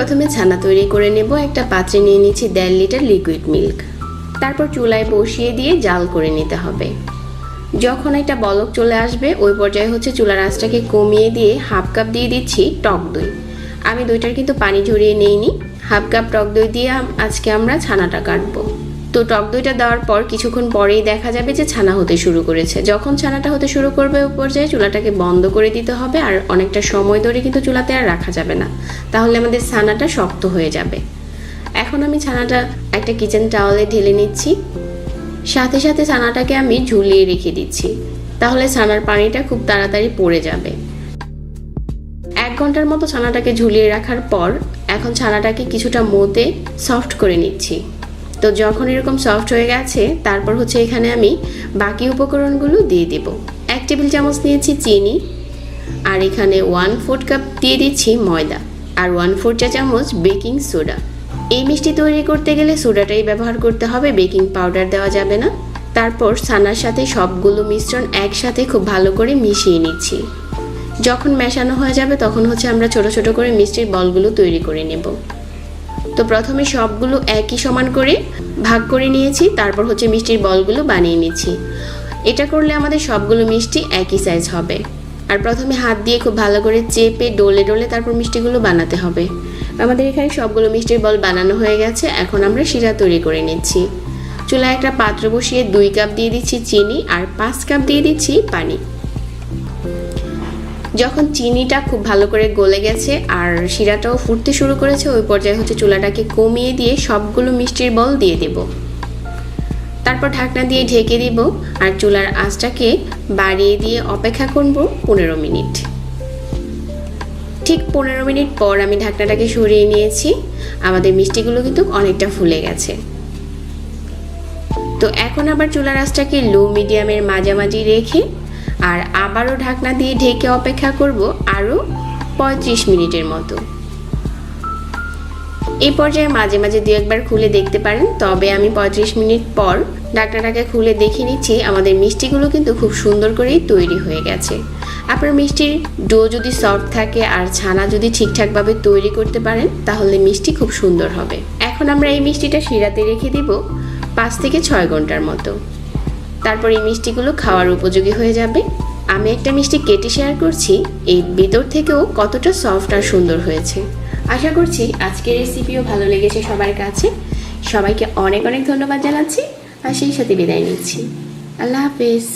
প্রথমে ছানা তৈরি করে নেব, একটা পাত্রে নিয়ে নিচ্ছি দেড় লিটার লিকুইড মিল্ক তারপর চুলায় বসিয়ে দিয়ে জাল করে নিতে হবে। যখন একটা বলক চলে আসবে, ওই পর্যায়ে হচ্ছে চুলার আঁচটাকে কমিয়ে দিয়ে হাফ কাপ দিয়ে দিচ্ছি টক দই। আমি দইটার কিন্তু পানি ঝরিয়ে নিইনি। হাফ কাপ টক দই দিয়ে আজকে আমরা ছানাটা কাটবো। তো টক দইটা দেওয়ার পর কিছুক্ষণ পরেই দেখা যাবে যে ছানা হতে শুরু করেছে। যখন ছানাটা হতে শুরু করবে পর্যায়ে চুলাটাকে বন্ধ করে দিতে হবে আর অনেকটা সময় ধরে কিন্তু চুলাতে আর রাখা যাবে না। তাহলে আমাদের ছানাটা শক্ত হয়ে যাবে। এখন আমি ছানাটা একটা কিচেন টাওয়ালে ঢেলে নিচ্ছি। সাথে সাথে ছানাটাকে আমি ঝুলিয়ে রেখে দিচ্ছি। তাহলে ছানার পানিটা খুব তাড়াতাড়ি পড়ে যাবে। এক ঘণ্টার মতো ছানাটাকে ঝুলিয়ে রাখার পর এখন ছানাটাকে কিছুটা মোতে সফট করে নিচ্ছি। তো যখন এরকম সফট হয়ে গেছে, তারপর হচ্ছে এখানে আমি বাকি উপকরণগুলো দিয়ে দেব। এক টেবিল চামচ নিয়েছি চিনি, আর এখানে ওয়ান ফোর্থ কাপ দিয়ে দিচ্ছি ময়দা, আর ওয়ান ফোর চা চামচ বেকিং সোডা এই মিষ্টি তৈরি করতে গেলে সোডাটাই ব্যবহার করতে হবে বেকিং পাউডার দেওয়া যাবে না। তারপর ছানার সাথে সবগুলো মিশ্রণ একসাথে খুব ভালো করে মিশিয়ে নিচ্ছি। যখন মেশানো হয়ে যাবে, তখন হচ্ছে আমরা ছোট ছোট করে মিষ্টির বলগুলো তৈরি করে নেব। তো প্রথমে সবগুলো একই সমান করে ভাগ করে নিয়েছি, তারপর হচ্ছে মিষ্টির বলগুলো বানিয়ে নিচ্ছি। এটা করলে আমাদের সবগুলো মিষ্টি একই সাইজ হবে। আর প্রথমে হাত দিয়ে খুব ভালো করে চেপে ডলে ডলে তারপর মিষ্টিগুলো বানাতে হবে। আমাদের এখানে সবগুলো মিষ্টির বল বানানো হয়ে গেছে, এখন আমরা শিরা তৈরি করে নিচ্ছি। চুলায় একটা পাত্র বসিয়ে দুই কাপ দিয়ে দিচ্ছি চিনি আর পাঁচ কাপ দিয়ে দিচ্ছি পানি। যখন চিনিটা খুব ভালো করে গলে গেছে আর শিরাটাও ফুটতে শুরু করেছে, ওই পর্যায়ে হচ্ছে চুলাটাকে কমিয়ে দিয়ে সবগুলো মিষ্টির বল দিয়ে দেব। তারপর ঢাকনা দিয়ে ঢেকে দিব আর চুলার আঁচটাকে বাড়িয়ে দিয়ে অপেক্ষা করব পনেরো মিনিট। ঠিক পনেরো মিনিট পর আমি ঢাকনাটাকে সরিয়ে নিয়েছি। আমাদের মিষ্টিগুলো কিন্তু অনেকটা ফুলে গেছে। তো এখন আবার চুলার আঁচটাকে লো মিডিয়ামের মাঝামাঝি রেখে আর আবারও ঢাকনা দিয়ে ঢেকে অপেক্ষা করব আরও পঁয়ত্রিশ মিনিটের মতো। এই পর্যায়ে মাঝে মাঝে দু একবার খুলে দেখতে পারেন, তবে আমি পঁয়ত্রিশ মিনিট পর ঢাকনাটাকে খুলে দেখে নিচ্ছি, আমাদের মিষ্টিগুলো কিন্তু খুব সুন্দর করেই তৈরি হয়ে গেছে। আপনার মিষ্টির ডো যদি সফট থাকে আর ছানা যদি ঠিকঠাকভাবে তৈরি করতে পারেন, তাহলে মিষ্টি খুব সুন্দর হবে। এখন আমরা এই মিষ্টিটা শিরাতে রেখে দিব পাঁচ থেকে ছয় ঘণ্টার মতো। তারপর এই মিষ্টিগুলো খাওয়ার উপযোগী হয়ে যাবে। আমি একটা মিষ্টি কেটে শেয়ার করছি এই ভিতর থেকেও কতটা সফট আর সুন্দর হয়েছে। আশা করছি আজকের রেসিপিও ভালো লেগেছে সবার কাছে। সবাইকে অনেক অনেক ধন্যবাদ জানাচ্ছি, আর সেই সাথে বিদায় নিচ্ছি। আল্লাহ হাফেজ।